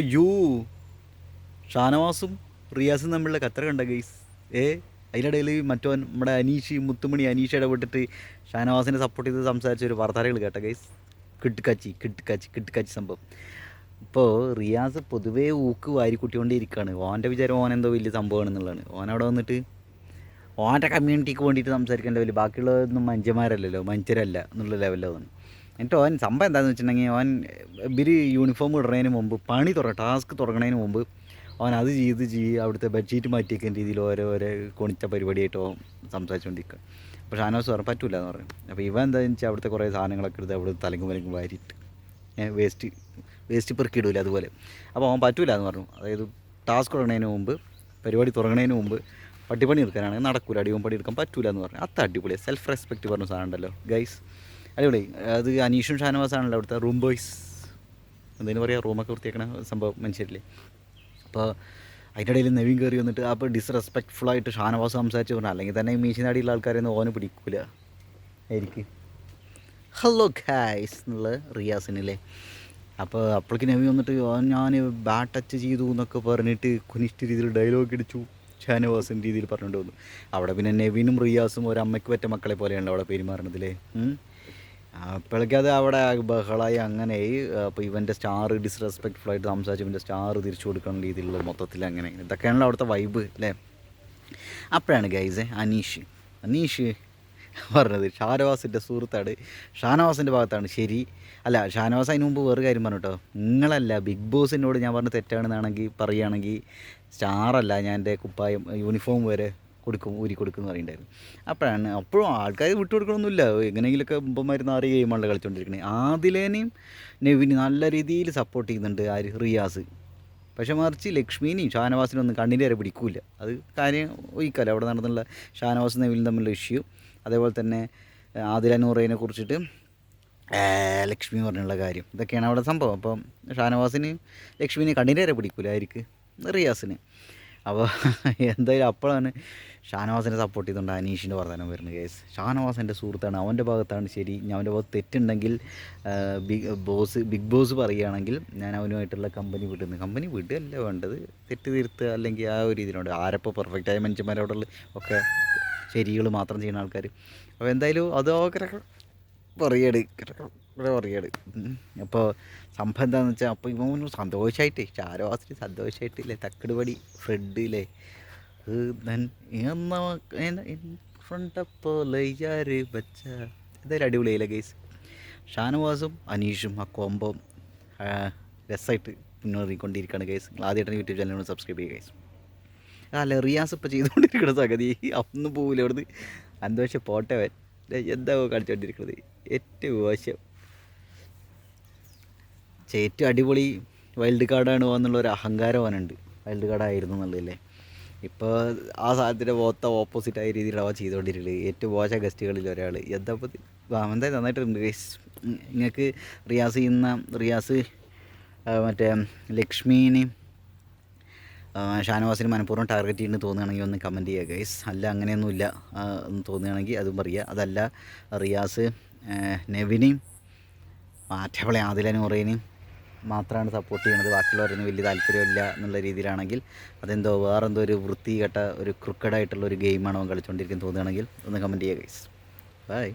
അയ്യോ. ഷാനവാസും റിയാസും തമ്മിലുള്ള കത്ര കണ്ട ഗൈസ് ഏ അതിനിടയിൽ മറ്റോ നമ്മുടെ അനീഷി മുത്തുമണി അനീഷ് ഇടപെട്ടിട്ട് ഷാനവാസിനെ സപ്പോർട്ട് ചെയ്ത് സംസാരിച്ച ഒരു വാർത്താരകൾ കേട്ട ഗൈസ് കിട്ടുക്കാച്ചി കിട്ടുക്കാച്ചി കിട്ടുക്കാച്ചി സംഭവം. ഇപ്പോൾ റിയാസ് പൊതുവേ ഊക്ക് വാരിക്കുട്ടിക്കൊണ്ടേ ഇരിക്കുകയാണ് ഓന്റെ വിചാരം ഓൻ എന്തോ വലിയ സംഭവമാണെന്നുള്ളതാണ്. അവിടെ വന്നിട്ട് ഓന്റെ കമ്മ്യൂണിറ്റിക്ക് വേണ്ടിയിട്ട് സംസാരിക്കേണ്ട വലിയ ബാക്കിയുള്ളതൊന്നും മനുഷ്യന്മാരല്ലല്ലോ മഞ്ചരല്ല എന്നുള്ള ലെവലിലാണ് എന്നിട്ട് ഓൻ സംഭവം എന്താണെന്ന് വെച്ചിട്ടുണ്ടെങ്കിൽ ഓൻ ഇവർ യൂണിഫോം ഇടുന്നതിന് മുമ്പ് പണി തുറ ടാസ്ക് തുടങ്ങുന്നതിന് മുമ്പ് അവൻ അത് ചെയ്ത് ചെയ്ത് അവിടുത്തെ ബെഡ്ഷീറ്റ് മാറ്റിയൊക്കെ രീതിയിൽ ഓരോ ഓരോ കൊണിച്ച പരിപാടിയായിട്ട് സംസാരിച്ചുകൊണ്ടിരിക്കുക അപ്പോൾ ഷാനോസ് പറഞ്ഞു പറ്റില്ല എന്ന് പറയും അപ്പോൾ ഇവൻ എന്താണെന്ന് വെച്ചാൽ അവിടുത്തെ കുറേ സാധനങ്ങളൊക്കെ എടുത്ത് അവിടെ തലങ്ങും വലങ്ങും വാരിയിട്ട് വേസ്റ്റ് വേസ്റ്റ് പെറുക്കിയിടില്ല അതുപോലെ. അപ്പോൾ അവൻ പറ്റില്ല എന്ന് പറഞ്ഞു. അതായത് ടാസ്ക് തുടങ്ങുന്നതിന് മുമ്പ് പരിപാടി തുടങ്ങുന്നതിന് മുമ്പ് പട്ടിപ്പണി എടുക്കാനാണെങ്കിൽ നടക്കൂല അടിവും പണി എടുക്കാൻ പറ്റൂല എന്ന് പറഞ്ഞു. അത്ര അടിപൊളിയാണ് സെൽഫ് റെസ്പെക്റ്റ് പറഞ്ഞ സാധനം ഉണ്ടല്ലോ ഗൈസ് അടിപൊളി. അത് അനീഷും ഷാനവാസാണല്ലോ അവിടുത്തെ റൂം ബോയ്സ് എന്തെങ്കിലും പറയുക റൂമൊക്കെ വൃത്തിയാക്കണ സംഭവം മനുഷ്യരില്ലേ? അപ്പോൾ അതിന്റെ ഇടയിൽ നവീൻ കയറി വന്നിട്ട് അപ്പോൾ ഡിസ്റെസ്പെക്ട്ഫുൾ ആയിട്ട് ഷാനവാസ് സംസാരിച്ച് പറഞ്ഞു അല്ലെങ്കിൽ തന്നെ മീശിനാടിയുള്ള ആൾക്കാരെയൊന്നും ഓന് പിടിക്കൂല. ആയിരിക്കും. ഹലോ ഖായ്സ് എന്നുള്ള റിയാസിനല്ലേ അപ്പോൾ അപ്പോഴേക്ക് നവി വന്നിട്ട് ഞാൻ ബാറ്റ് ടച്ച് ചെയ്തു എന്നൊക്കെ പറഞ്ഞിട്ട് കുനിഷ്ട രീതിയിൽ ഡയലോഗ് അടിച്ചു ഷാനവാസിന്റെ രീതിയിൽ പറഞ്ഞിട്ട് വന്നു. അവിടെ പിന്നെ നെവിനും റിയാസും ഒരു അമ്മയ്ക്ക് പറ്റ മക്കളെ പോലെയാണല്ലോ അവിടെ പെരുമാറണതില്ലേ അപ്പോഴേക്കത് അവിടെ ബഹളായി അങ്ങനെയായി. അപ്പോൾ ഇവന്റെ സ്റ്റാർ ഡിസ്റെസ്പെക്ട്ഫുൾ ആയിട്ട് സംസാരിച്ച് ഇവന്റെ സ്റ്റാർ തിരിച്ചു കൊടുക്കുന്ന രീതിയിലുള്ള മൊത്തത്തിൽ അങ്ങനെ. ഇതൊക്കെയാണല്ലോ അവിടുത്തെ വൈബ് അല്ലേ? അപ്പോഴാണ് ഗൈസ് അനീഷ്. അനീഷ് പറഞ്ഞത് ഷാനവാസിന്റെ സുഹൃത്താണ്. ഷാനവാസിന്റെ ഭാഗത്താണ്. ശരി. അല്ല ഷാനവാസ് അതിന് മുമ്പ് വേറെ കാര്യം പറഞ്ഞു കേട്ടോ നിങ്ങളല്ല ബിഗ് ബോസിനോട് ഞാൻ പറഞ്ഞ തെറ്റാണെന്നാണെങ്കിൽ പറയുകയാണെങ്കിൽ സ്റ്റാറല്ല ഞാൻ എന്റെ കുപ്പായം യൂണിഫോം വരെ കൊടുക്കും ഊരി കൊടുക്കും എന്ന് പറയുന്നുണ്ടായിരുന്നു. അപ്പോഴാണ് അപ്പോഴും ആൾക്കാർ വിട്ടു കൊടുക്കണമൊന്നുമില്ല. എങ്ങനെയെങ്കിലുമൊക്കെ മുമ്പന്മാർ നാറി ഗെയിമാണ് കളിച്ചുകൊണ്ടിരിക്കുന്നത് ആദിലേനെയും നെവിന് നല്ല രീതിയിൽ സപ്പോർട്ട് ചെയ്യുന്നുണ്ട് ആര് റിയാസ്. പക്ഷെ മറിച്ച് ലക്ഷ്മീനെയും ഷാനവാസിനും ഒന്നും കണ്ണിന്റെ വരെ പിടിക്കില്ല അത് കാര്യം ഒഴിക്കാലോ അവിടെ നടന്നുള്ള ഷാനവാസ് നെവിലും തമ്മിലുള്ള ഇഷ്യൂ അതേപോലെ തന്നെ ആദില നൂറേനെ കുറിച്ചിട്ട് ലക്ഷ്മി പറഞ്ഞുള്ള കാര്യം. ഇതൊക്കെയാണ് അവിടെ സംഭവം. അപ്പം ഷാനവാസിന് ലക്ഷ്മിനെ കണ്ണിന്റെ വരെ പിടിക്കില്ല ആയിരിക്കും. റിയാസിന്. അപ്പോൾ എന്തായാലും അപ്പോഴാണ് ഷാനവാസിനെ സപ്പോർട്ട് ചെയ്തുകൊണ്ട് അനീഷിന്റെ വർത്തമാനം വരുന്നത് കേസ് ഷാനവാസ് എന്റെ സുഹൃത്താണ്. അവന്റെ ഭാഗത്താണ് ശരി. ഞാൻ അവന്റെ ഭാഗത്ത് തെറ്റുണ്ടെങ്കിൽ ബിഗ് ബോസ് ബിഗ് ബോസ് പറയുകയാണെങ്കിൽ ഞാൻ അവനുമായിട്ടുള്ള കമ്പനി വിടുന്നു. കമ്പനി വിടുകയല്ല വേണ്ടത്. തെറ്റ് തിരുത്തുക അല്ലെങ്കിൽ ആ ഒരു രീതിയിലുണ്ട്. ആരപ്പോൾ പെർഫെക്റ്റായ മനുഷ്യന്മാരോടുള്ള ഒക്കെ ശരികൾ മാത്രം ചെയ്യുന്ന ആൾക്കാർ അപ്പോൾ എന്തായാലും അതൊക്കെ പറയട് ഇവിടെ പറയുകയാണ്. അപ്പോൾ സംഭവം എന്താണെന്ന് വെച്ചാൽ അപ്പോൾ ഇവൻ സന്തോഷമായിട്ട് ചാരവാസിന് സന്തോഷമായിട്ടില്ലേ തക്കടുപടി ബച്ച എന്തായാലും അടിപൊളിയായില്ല ഗൈസ്. ഷാനവാസും അനീഷും ആ കോമ്പോ രസമായിട്ട് മുന്നേറിക്കൊണ്ടിരിക്കുകയാണ് ഗൈസ്. നിങ്ങൾ ആദ്യമായിട്ടാണ് യൂട്യൂബ് ചാനലിനോട് സബ്സ്ക്രൈബ് ചെയ്യുക ഗൈസ്. അല്ല റിയാസ് ഇപ്പോൾ ചെയ്തുകൊണ്ടിരിക്കുന്ന സംഗതി ഒന്നും പോവില്ല അവിടുന്ന് അന്തോഷം പോട്ടെ വൻ എന്താ കളിച്ചുകൊണ്ടിരിക്കുന്നത് ഏറ്റവും മോശം. ഏറ്റവും അടിപൊളി വൈൽഡ് കാർഡാണ് എന്നുള്ള ഒരു അഹങ്കാരം അവനുണ്ട്. വൈൽഡ് കാർഡായിരുന്നു എന്നുള്ളതല്ലേ? ഇപ്പോൾ ആ സാധനത്തിന്റെ പോത്ത ഓപ്പോസിറ്റായ രീതിയിലാണ് അവ ചെയ്തുകൊണ്ടിരിക്കുന്നത് ഏറ്റവും മോശ ഗസ്റ്റുകളിൽ ഒരാൾ. ഇപ്പോൾ എന്തായാലും നന്നായിട്ടുണ്ട് ഗൈസ് നിങ്ങൾക്ക് റിയാസ് ചെയ്യുന്ന റിയാസ് മറ്റേ ലക്ഷ്മീനെയും ആ, ഷാനവാസിന് മനഃപൂർവം ടാർഗറ്റ് ചെയ്യുന്നു തോന്നുകയാണെങ്കിൽ ഒന്ന് കമന്റ് ചെയ്യുക ഗൈസ്. അല്ല അങ്ങനെയൊന്നുമില്ല. എന്ന് തോന്നുകയാണെങ്കിൽ അതും പറയുക. അതല്ല റിയാസ് നെവിനെയും മാറ്റവളെ ആദിലനും നൂറേനെയും മാത്രമാണ് സപ്പോർട്ട് ചെയ്യുന്നത് ബാക്കിയുള്ളവരൊന്നും വലിയ താല്പര്യമില്ല എന്നുള്ള രീതിയിലാണെങ്കിൽ അതെന്തോ വേറെന്തോ ഒരു വൃത്തികെട്ട ഒരു ക്രിക്കഡായിട്ടുള്ള ഒരു ഗെയിമാണ് അവൻ കളിച്ചുകൊണ്ടിരിക്കുന്നത് തോന്നുകയാണെങ്കിൽ ഒന്ന് കമന്റ് ചെയ്യുക ഗൈസ് ബൈ